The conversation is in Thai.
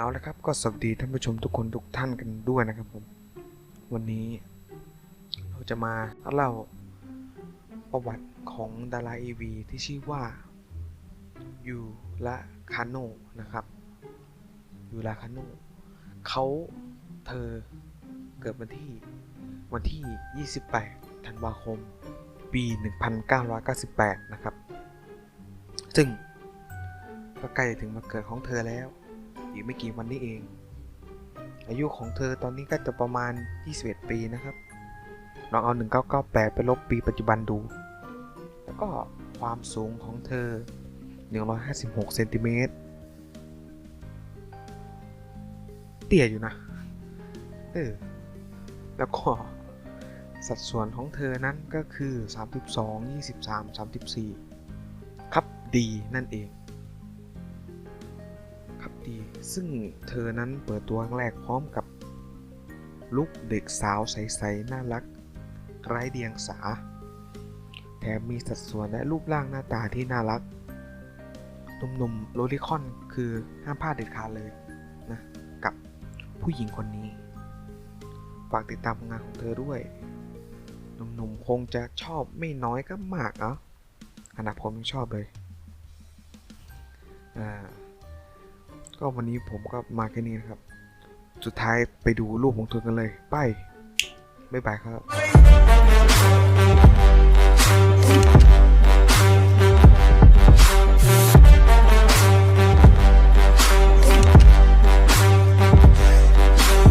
เอาละครับก็สวัสดีท่านผู้ชมทุกคนทุกท่านกันด้วยนะครับผม วันนี้เราจะมาเล่าประวัติของดาราเอวีที่ชื่อว่ายูละคาโนนะครับยูละคาโนเขาเธอเกิดวันที่วันที่ 28 ธันวาคม ปี 1998 นะครับ ซึ่งก็ใกล้จะถึงวันเกิดของเธอแล้ว อีกไม่กี่วันนี้เอง อายุของเธอตอนนี้ก็จะประมาณ 21 ปีนะครับลองเอา 1998 ไปลบปีปัจจุบันดู แล้วก็ความสูงของเธอ 156เซนติเมตรเตี้ยอยู่นะ เออ แล้วก็สัดส่วนของเธอนั้นก็คือ 32 23 34 ครับดีนั่นเอง ดี ซึ่งเธอนั้นเปิดตัวครั้งแรกพร้อมกับลุคเด็กสาวใสๆน่ารัก ไร้เดียงสา แถมมีสัดส่วนและรูปร่างหน้าตาที่น่ารักหนุ่มๆโลลิคอนคือห้ามพลาดเด็ดขาดเลยนะกับผู้หญิงคนนี้ ฝากติดตามผลงานของเธอด้วยหนุ่มๆคงจะชอบไม่น้อยก็มากเนาะขนาดผมยังชอบเลยอ่า ก็วันนี้ผมก็มาแค่นี้นะครับ สุดท้ายไปดูรูปของเธอกันเลย ไป บ๊ายบายครับ